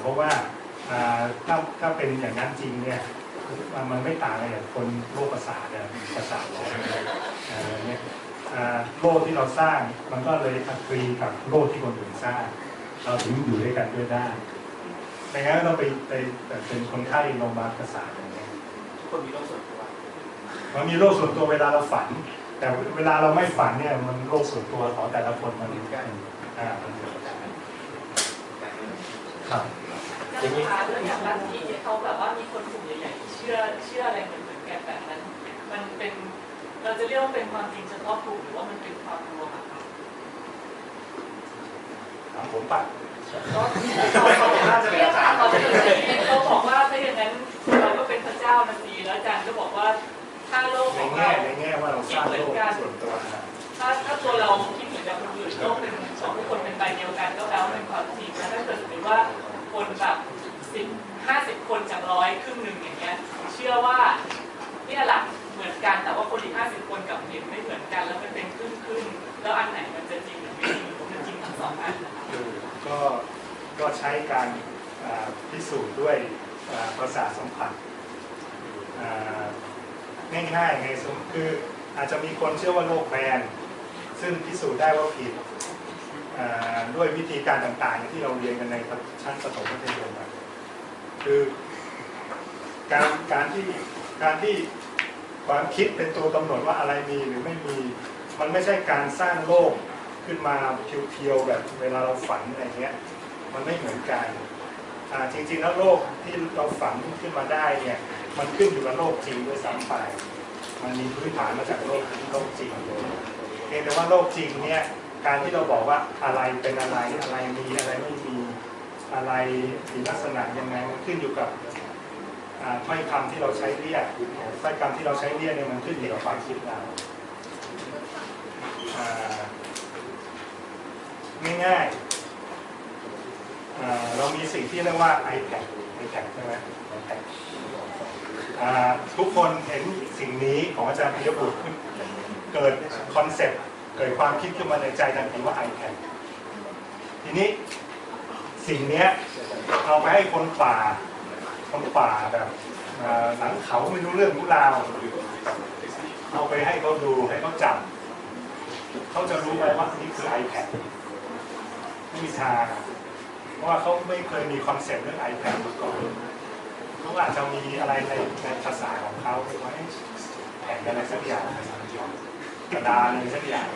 เพราะว่าอ่าถ้าถ้าเป็นอย่างนั้นจริงเนี่ยมันมันไม่ต่างอะไรกับคนโรคประสาทเนี่ยประสาทร้อนอะไรเนี่ยอ่าโรคที่เราสร้างมันก็เลยอักรีกับโรคที่คนอื่นสร้าง เราถึงอยู่ด้วยกันด้วยได้ไม่งั้นเราไปไปไปเป็นคนไข้โรงพยาบาลประสาทอย่างเงี้ยทุกคนมีโรคส่วนตัวมันมีโรคส่วนตัวเวลาเราฝัน แต่เวลาเราไม่ฝันเนี่ยมันโรคส่วนตัวของแต่ละคนมันอ่ามัน ครับอย่างนี้เรื่องอย่างลัทธิที่เขาแบบว่ามีคนกลุ่มใหญ่ๆที่เชื่อเชื่ออะไรเหมือนเหมือนกันแบบนั้น มันเป็นเราจะเรียกว่าเป็นความจริงเฉพาะกลุ่มหรือว่ามันเป็นความรวมอะคะถามผมปัดก็เขาเรียกว่าเขาเป็นเขาบอกว่าถ้าอย่างนั้นเราก็เป็นพระเจ้านาทีแล้วอาจารย์ก็บอกว่าถ้าโลกในของแง่เราในแง่ว่าเราสร้างโลกส่วนตัวนะถ้าถ้าตัวเราคิดเหมือนกับคนอื่นโลกเป็นของทุกคน เดียวกันก็แปลว่าเป็นความจริงแล้วถ้าเกิดสมมติว่าคนแบบสิบห้าสิบคนจากร้อยครึ่งหนึ่งอย่างเงี้ยเชื่อว่าเนี่ยหลักเหมือนกันแต่ว่าคนอีกห้าสิบคนกับเห็นไม่เหมือนกัน แล้วมันเป็นครึ่งครึ่งๆแล้วอันไหนมันจะจริงหรือไม่จริงหรือมันจริงทั้งสองอันนะคะก็ก็ใช้การพิสูจน์ด้วยอ่าประสาทสัมผัสอ่าง่ายๆไงสมคืออาจจะมีคนเชื่อว่าโลกแบนซึ่งพิสูจน์ได้ว่าผิด ด้วยวิธีการต่างๆ ที่เราเรียนกันในชั้นประถมมัธยมคือการการที่การที่ความคิดเป็นตัวกำหนดว่าอะไรมีหรือไม่มี มันไม่ใช่การสร้างโลกขึ้นมาเพียวๆแบบเวลาเราฝันอะไรเงี้ย มันไม่เหมือนกันจริงๆแล้วโลกที่เราฝันขึ้นมาได้เนี่ยมันขึ้นอยู่กับโลกจริงด้วยซ้ำไปมันมีพื้นฐานมาจากโลกโลกจริงเพียงแต่ว่าโลกจริงเนี่ย การที่เราบอกว่าอะไรเป็นอะไรอะไรมีอะไรไม่มีอะไรมีลักษณะยังไงมันขึ้นอยู่กับถ้อยคำที่เราใช้เรียกถ้อยคำที่เราใช้เรียกเนี่ยมันขึ้นอยู่กับความคิดเราง่ายๆเรามีสิ่งที่เรียกว่า iPad iPad ใช่ไหม iPad ทุกคนเห็นสิ่งนี้ของอาจารย์ปิยบุตรเกิดคอนเซ็ปต์ กิดความคิดขึ้นมาในใจทันทีว่า iPad ทีนี้สิ่งนี้เอาไปให้คนป่า คนป่าแบบหลังเขาไม่รู้เรื่องรู้ราวเอาไปให้เขาดูให้เขาจับเขาจะรู้ไหมว่านี่คือ iPad ไม่มีทางเพราะว่าเขาไม่เคยมีคอนเซ็ปต์เรื่อง iPad มาก่อนเขาอาจจะมีอะไรในในภาษาของเขาเรียกว่าแผ่นอะไรสักอย่างก ระดานอะไรสักอย่าง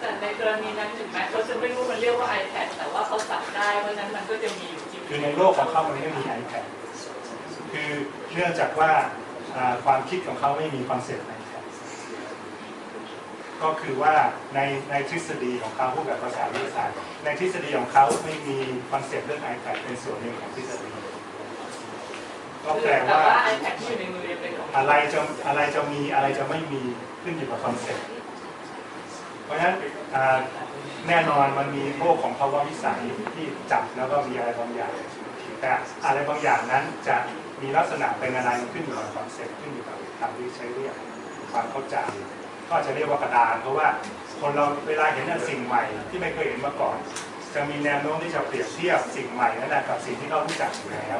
แต่ในกรณีนั้นถึงแม้เขาจะไม่รู้มันเรียกว่า iPad แต่ว่าเขาจับได้เพราะนั้นมันก็จะมีอยู่จริงคือในโลกของเขามันไม่มี iPad คือเนื่องจากว่าความคิดของเขาไม่มีคอนเซ็ปต์ iPad ก็คือว่าในในทฤษฎีของเขาพูดแบบภาษาวิทยาศาสตร์ในทฤษฎีของเขาไม่มีคอนเซ็ปต์เรื่อง iPad เป็นส่วนหนึ่งของทฤษฎี ก็แปลแต่ว่าว่า iPad ที่อยู่ในมือเป็นของอะไรจะอะไรจะมีอะไรจะไม่มีขึ้นอยู่กับคอนเซ็ปต์เพราะฉะนั้นอ่าแน่นอนมันมีโลกของภาวะวิสัยที่จับแล้วก็มีอะไรบางอย่างแต่อะไรบางอย่างนั้นจะมีลักษณะเป็นอะไรมันขึ้นอยู่กับคอนเซ็ปต์ขึ้นอยู่กับคำที่ใช้เรียกความเข้าใจก็อาจจะเรียกว่ากระดาน เพราะว่าคนเราเวลาเห็นสิ่งใหม่ที่ไม่เคยเห็นมาก่อน จะมีแนวโน้มที่จะเปรียบเทียบสิ่งใหม่นั่นแหละกับสิ่งที่เขารู้จักอยู่แล้ว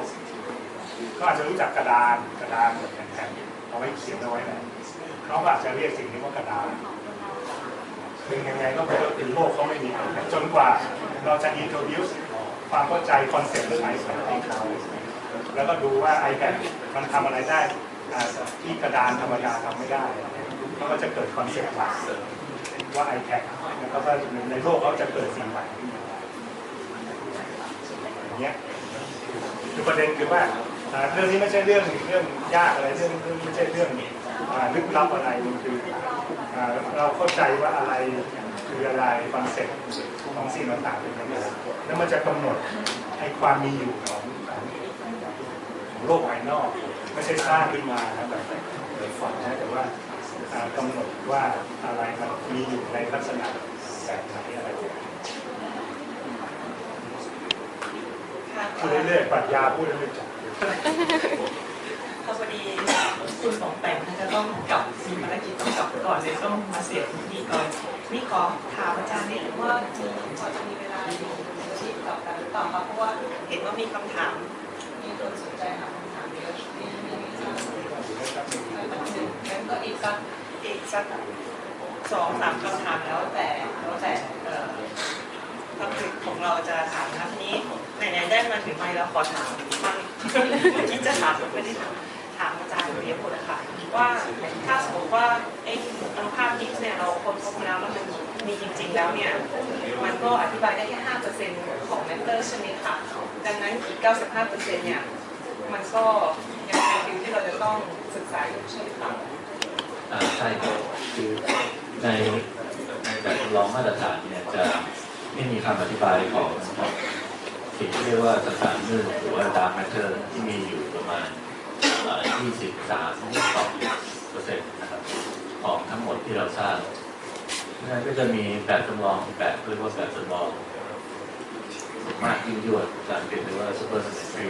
ก็อาจจะรู้จักกระดานกระดานแบบแผ่นๆเอาไว้เขียนเอาไว้ไหนเขาอาจจะเรียกสิ่งนี้ว่ากระดานคือยังไงก็เป็นโลกเขาไม่มีจนกว่าเราจะ introduce ความเข้าใจคอนเซ็ปต์เรื่อง iPad ให้เขาแล้วก็ดูว่า iPad มันทำอะไรได้ที่กระดานธรรมดาทำไม่ได้เขาก็จะเกิดคอนเซ็ปต์ใหม่ว่า iPad แล้วก็ในโลกเขาจะเกิดสิ่งใหม่ขึ้นมาอย่างเงี้ยคือประเด็นคือว่า เรื่องนี้ไม่ใช่เรื่องเรื่องยากอะไรเรื่องเรื่องไม่ใช่เรื่องลึกลับอะไรมันคือเราเข้าใจว่าอะไรคืออะไรคอนเซ็ปต์ของสิ่งต่างๆเป็นยังไงแล้วมันจะกำหนดให้ความมีอยู่ของโลกภายนอก ไม่ใช่สร้างขึ้นมานะแบบแบบฝันนะแต่ว่าอ่ากำหนดว่าอะไรมันมีอยู่ในลักษณะแบบไหนอะไรแบบไหนพูดเรื่อยๆปรัชญาพูดเรื่อยๆ จับพอดีคุณสองแต่งจะต้องกลับมีภารกิจต้องกลับก่อนเลยต้องมาเสียพิธีก่อน นี่ขอถามอาจารย์นิดนึงว่ามีพอจะมีเวลาอยู่ที่กับกันหรือเปล่าคะเพราะว่าเห็นว่ามีคำถาม มีคนสนใจหาคำถามเยอะนี่นี่ไม่ทราบงั้นก็อีกสักอีกสักสองสามคำถามแล้วแต่แล้วแต่เอ่อพับลิกของเราจะถามนะทีนี้ไหนๆได้มาถึงไม่แล้วขอถามบ้าง เมื่จะถามไม่ได้ถามอาจารย์เรียบคนนะคะว่าถ้าสมมติว่าไอ้อนุภาคฮิกเนี่ยเราค้นพบแล้วแล้วมันมีจริง ๆ แล้วเนี่ยมันก็อธิบายได้แค่5%ของแมตเตอร์ใช่ไหมคะดังนั้นอีก95%เปอร์เซ็นเนี่ยมันก็ยังเป็นฟิวที่เราจะต้องศึกษาอยู่ใช่ไหมคะอ่าใช่ครับคือในในแบบจำลองมาตรฐานเนี่ยจะไม่มีคำอธิบายของ สิ่งที่เรียกว่าสสารมืดหรือว่า dark matter ที่มีอยู่ประมาณเอ่อ23 2เปอร์เซ็นต์นะครับของทั้งหมดที่เราทราบนั้นก็จะมีแบบจำลองแบบเรียกว่าแบบจำลองมากยิ่งยวดการเป็นเรียกว่า super symmetry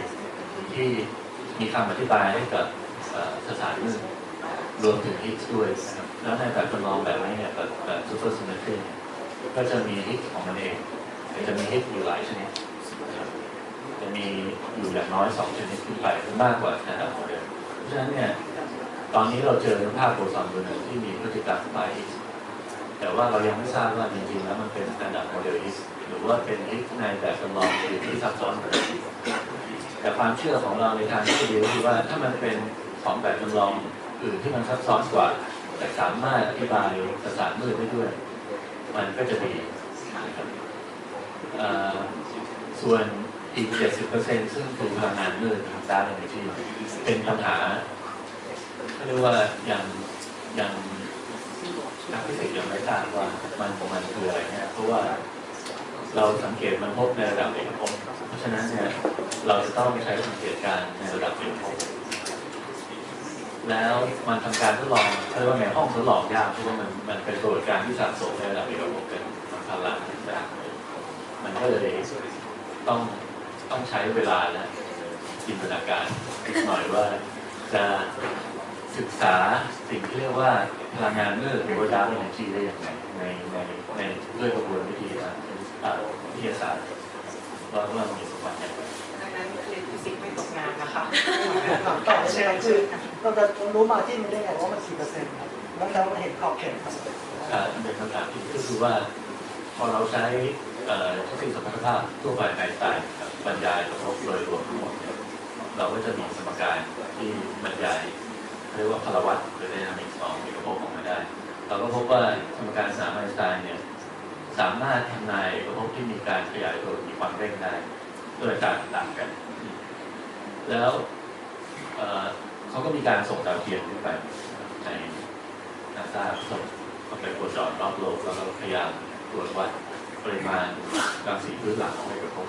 ที่มีคำอธิบายให้กับสสารมืดรวมถึง Higgs ด้วยนะครับแล้วในแบบจำลองแบบนี้เนี่ยแบบแบบ super symmetry เนี่ยก็จะมี Higgs ของมันเองจะมี Higgs อยู่หลายชนิด มีอยู่อย่างน้อยสองชนิดขึ้นไปมากกว่าระดับโมเดลเพราะฉะนั้นเนี่ยตอนนี้เราเจอภาพโบซอนตัวหนึ่งที่มีพฤติกรรมคล้าย Higgs แต่ว่าเรายังไม่ทราบว่าจริงๆแล้วมันเป็นระดับโมเดล Higgs หรือว่าเป็น Higgs ในแบบจำลองอื่นที่ซับซ้อนกว่าแต่ความเชื่อของเราในทางทฤษฎีก็คือว่าถ้ามันเป็นของแบบจำลองอื่นที่มันซับซ้อนกว่า แต่สามารถอธิบายสสารมืดได้ด้วย มันก็จะดีส่วน อีก 70%ซึ่งคือพลังงานมืดนะครับดาร์กเอเนจีเป็นปัญหาเขาเรียกว่าอยังอยังนักฟิสิกส์ยังไม่ทราบว่ามันของมันคืออะไรเนี่ยเพราะว่าเราสังเกตมันพบในระดับเอกภพเพราะฉะนั้นเนี่ยเราจะต้องใช้สังเกตการในระดับเอกภพแล้วมันทำการทดลองเรียกว่าในห้องทดลองยากเพราะว่ามันมันเป็นกระบวนการที่สะสมในระดับเอกภพเป็นมันพลังต่างมันก็เลยต้อง ต้องใช้เวลาและจินตนาการอีกหน่อยว่าจะศึกษาสิ่งที่เรียกว่าพลังงานมืดหรือว่าดาร์กเอเนจีได้อย่างไรในในในด้วยกระบวนวิธีทางอ่าวิทยาศาสตร์ว่าว่ามันมีสมบัติอย่างไรดังนั้นเรียนฟิสิกส์ไม่ตกงานนะคะต่อเชิญคือเราจะรู้มาที่มันได้ไงว่ามันกี่เปอร์เซ็นต์ครับแล้วเราเห็นขอบเขตครับอ่าเป็นคำถามที่ก็คือว่า พอเราใช้เอ่อทฤษฎีสมรรถภาพทั่วไปไอน์สไตน์กับ บรรยายกระทบโดยรวมทั้งหมดเนี่ยเราก็จะมีสมการที่บรรยายเรียกว่าพลวัตหรือไดนามิกของเอกภพออกมาได้ เราก็พบว่าสมการสามไอน์สไตน์เนี่ยสามารถทำนายเอกภพที่มีการขยายตัวมีความเร่งได้โดยการต่างกัน แล้วเเขาก็มีการส่งดาวเทียมขึ้นไปในนาซาส่งไปโคจรรอบโลกแล้วก็พยายามตรวจวัดปริมาณรังสีพื้นหลังของเอกภพ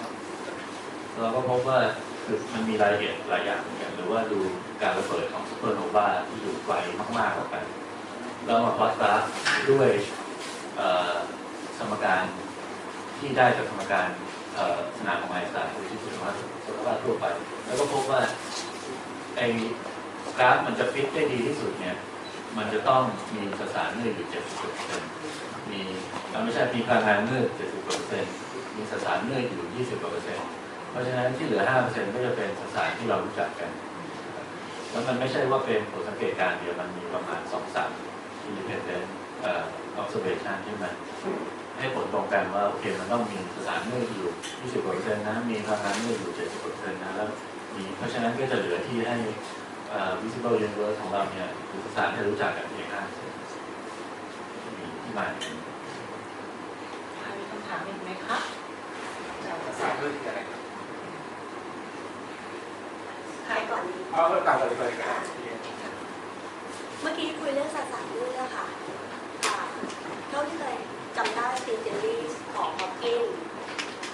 เราก็พบว่าคือมันมีรายละเอียดหลายอย่างเหมือนกันหรือว่าดูการระเบิดของซูเปอร์โนวาที่อยู่ไกลมากๆออกไปแล้วมาพลอตกราฟด้วยสมการที่ได้จากสมการสนามของไอน์สไตน์หรือที่สุดว่าสุขภาพทั่วไป แล้วก็พบว่าไอกราฟมันจะฟิตได้ดีที่สุดเนี่ย มันจะต้องมีสสารมืดอยู่70%มีเอ่อไม่ใช่มีพลังงานมืด70%มีสสารมืดอยู่20%เซ็นต์ พราะฉะนั้นที่เหลือ 5%ก็จะเป็นสสารที่เรารู้จักกัน แล้วมันไม่ใช่ว่าเป็นผลสังเกตการณ์เดียวมันมีประมาณ 2-3 independent เอ่อ observation ที่มันให้ผลตรงกันว่าโอเคมันต้องมีสสารมืดอยู่ 20%นะมีพลังงานมืดอยู่ 70%นะแล้วมีเพราะฉะนั้นก็จะเหลือที่ให้เอ่อ visible universe ของเราเนี่ยหรือสารที่รู้จักกันเพียงห้าเปอร์เซ็นต์มีที่มาอย่างนี้มีคำถามอีกไหมคะสามเรื่องที่อะไรครับ ใครก่อนดีเอาเรื่องต่างกันเลยกันเมื่อกี้คุยเรื่องสสารมืดอะค่ะอ่าเท่าที่เคยจำได้ซีเจอรี่ของฮอปกิน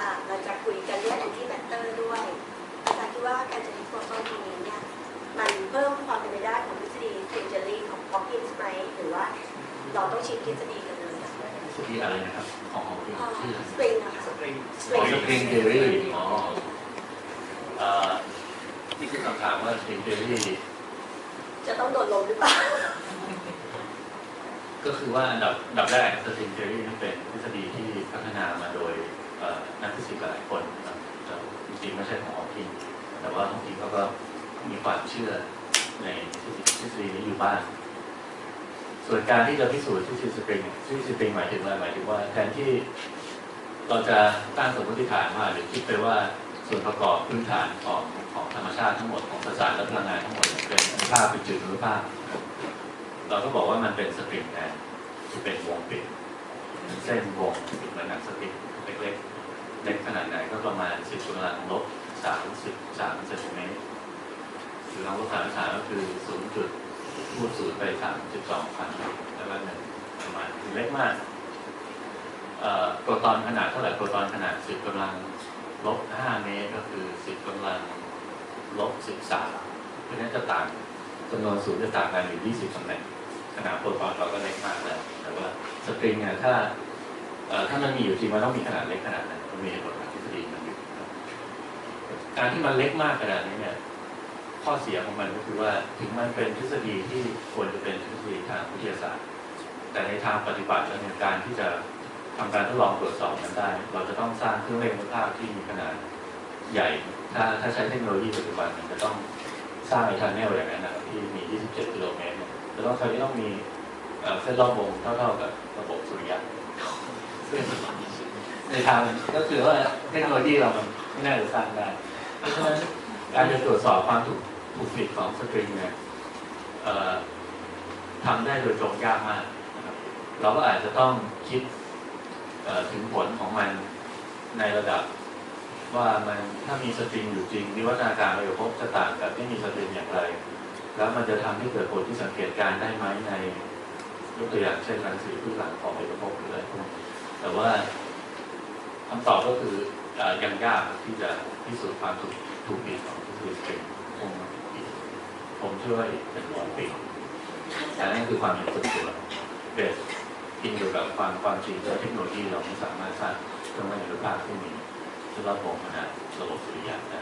อ่าเราจะคุยกันเรื่องแอนตี้แมตเตอร์ด้วยอาจารย์คิดว่าการจะทิ้งโปรโตนตรงนี้เนี่ยมันเพิ่มความเป็นไปได้ของทฤษฎีซีเจอรี่ของฮอปกินไหมหรือว่าเราต้องชิงทฤษฎีกันเลยอะที่อะไรนะครับของของที่อ่าชื่อสปริงอะค่ะสตริงของสปริงเทอรี่อ๋อเอ่อนี่คือคำ ถามว่าสปริงเทอรี่จะต้องโดนลมหรือเปล่า ก็คือว่าอันดับอันดับแรกสปริงเทอรี่นั้นเป็นทฤษฎีที่พัฒนามาโดยเอ่อนักฟิสิกส์หลายคนนะครับริงๆไม่ใช่ของฮอว์กินส์แต่ว่าบางทีเขาก็มีความเชื่อในทฤษฎีนี้อยู่บ้าง ส่วนการที่จะพิสูจน์ทฤษฎีสปริงทฤษฎีสปริงหมายถึงอะไรหมายถึงว่าแทนที่เราจะตั้งสมมติฐานว่าหรือคิดไปว่า ส่วนประกอบพื้นฐานของของธรรมชาติทั้งหมดของสสารและพลังงานทั้งหมดเป็นอนุภาคเป็นจุดอนุภาคเราก็บอกว่ามันเป็นสปริงแทนที่เป็นวงปิดเป็นเส้นวงปิดเหมือนหนังสติ๊กเล็กๆเล็กขนาดไหนก็ประมาณ 10กำลังลบ33เซนติเมตรหรือลองลบ33ก็คือ0จุดพูดศูนย์ไป32พันแล้วก็หนึ่งประมาณเล็กมากอ่อโปรตอนขนาดเท่าไหร่โปรตอนขนาด10กำลัง ลบ5เมตรก็คือ10กำลังลบ13เพราะฉะนั้นจะต่างจำนวนศูนย์จะต่างกันอยู่20ตำแหน่งขนาดโปรตอนเราก็เล็กมากแล้ว แต่ว่าสปริงเนี่ยถ้าถ้ามันมีอยู่จริงมันต้องมีขนาดเล็กขนาดนั้นมันมีเหตุผลทางทฤษฎีมันอยู่การที่มันเล็กมากขนาดนี้เนี่ยข้อเสียของมันก็คือว่าถึงมันเป็นทฤษฎีที่ควรจะเป็นทฤษฎีทางวิทยาศาสตร์ แต่ในทางปฏิบัติแล้วเนี่ยการที่จะ ทำการทดลองตรวจสอบมันได้ เราจะต้องสร้างเครื่องเล่นคุณภาพที่มีขนาดใหญ่ ถ้าถ้าใช้เทคโนโลยีปัจจุบันมันจะต้องสร้างไอทันเนลอย่างนั้นนะครับที่มี 27 กิโลเมตรจะต้องใช้ที่ต้องมีเส้นรอบวงเท่าๆกับระบบสุริยะในทางก็คือว่าเทคโนโลยีเรามันไม่น่าจะสร้างได้ เพราะฉะนั้นการจะตรวจสอบความถูกถูกผิดของสตริงเนี่ยทำได้โดยตรงยากมาก เราก็อาจจะต้องคิด ถึงผลของมันในระดับ ว่ามันถ้ามีสตริงอยู่จริงวิวัฒนาการเราจะพบจะต่างกับไม่มีสตริงอย่างไร แล้วมันจะทำให้เกิดผลที่สังเกตการได้ไหมในยกตัวอย่างเช่นรังสีพืชหลังของเอกภพหรืออะไรพวกนี้แต่ว่าคำตอบก็คืออยังยากที่จะพิสูจน์ความถูกถูกผิดของทฤษฎีสตริงผมช่ว่าอีกเป็นร้อยปีแต่นั่นคือความเห็นส่วนตัวเบส กินอยู่กับความความจริงและเทคโนโลยีเราไม่สามารถสร้างเครื่องมือหรือภาพที่มีสำหรับวงขนาดระบบสุริยะได้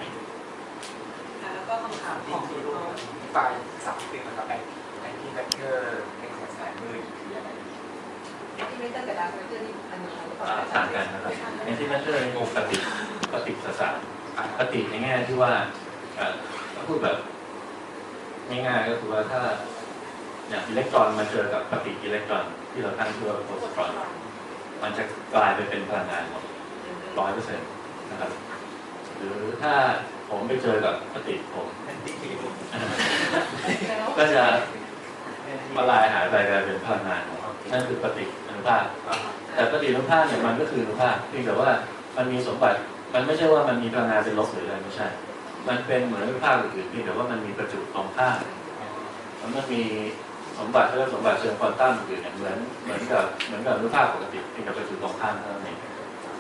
แล้วก็คำถามของที่น้องไฟล์สามเป็นนะครับไอ้ไอ้ที่แบคเกอร์ในสสารมืดคืออะไรที่ไม่ตั้งแต่ดาวเจอร์นี่อันนี้อ่าต่างกันนะครับในที่นั่นคือปฏิปฏิสสารปฏิในแง่ที่ว่าเอ่อถ้าพูดแบบง่ายๆก็คือว่าถ้าอย่างอิเล็กตรอนมาเจอกับปฏิอิเล็กตรอน ที่เราตั้งชื่อว่าโพสตรอนมันจะกลายไปเป็นพลังงานหมดร้อยเปอร์เซ็นต์นะครับ หรือถ้าผมไปเจอกับปฏิผมก็จะละลายหายไปกลายเป็นพลังงานหมดนั่นคือปฏิอนุภาคแต่ปฏิอนุภาคเนี่ยมันก็คืออนุภาคเพียงแต่ว่ามันมีสมบัติมันไม่ใช่ว่ามันมีพลังงานเป็นลบหรืออะไรไม่ใช่ มันเป็นเหมือนอนุภาคอื่นๆเพียงแต่ว่ามันมีประจุตรงข้ามมันมี สมบัติเรียกสมบัติเชิงควอนตัมอื่นเนี่ยเหมือนเหมือนกับเหมือนกับอนุภาคปกติเพียงแต่ประจุตรงข้ามเท่านั้นเอง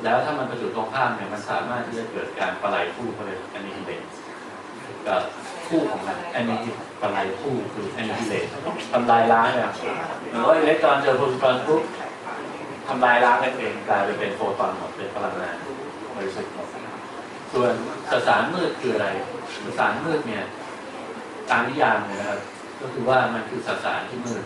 แล้วถ้ามันประจุตรงข้ามเนี่ยมันสามารถที่จะเกิดการประไลคู่เขาเลยอันนี้ฮิเลตกับคู่ของมันอันนี้ประไลคู่คืออันนี้ฮิเลตทำลายล้างเนี่ยหรือว่าอิเล็กตรอนเจอโพซิตรอนปุ๊บทำลายล้างกันเองกลายไปเป็นโฟตอนหมดเป็นพลังงานบริสุทธิ์หมดส่วนสสารมืดคืออะไรสสารมืดเนี่ยตามนิยามเนี่ยนะครับ ก็คือว่ามันคือสสารที่มืด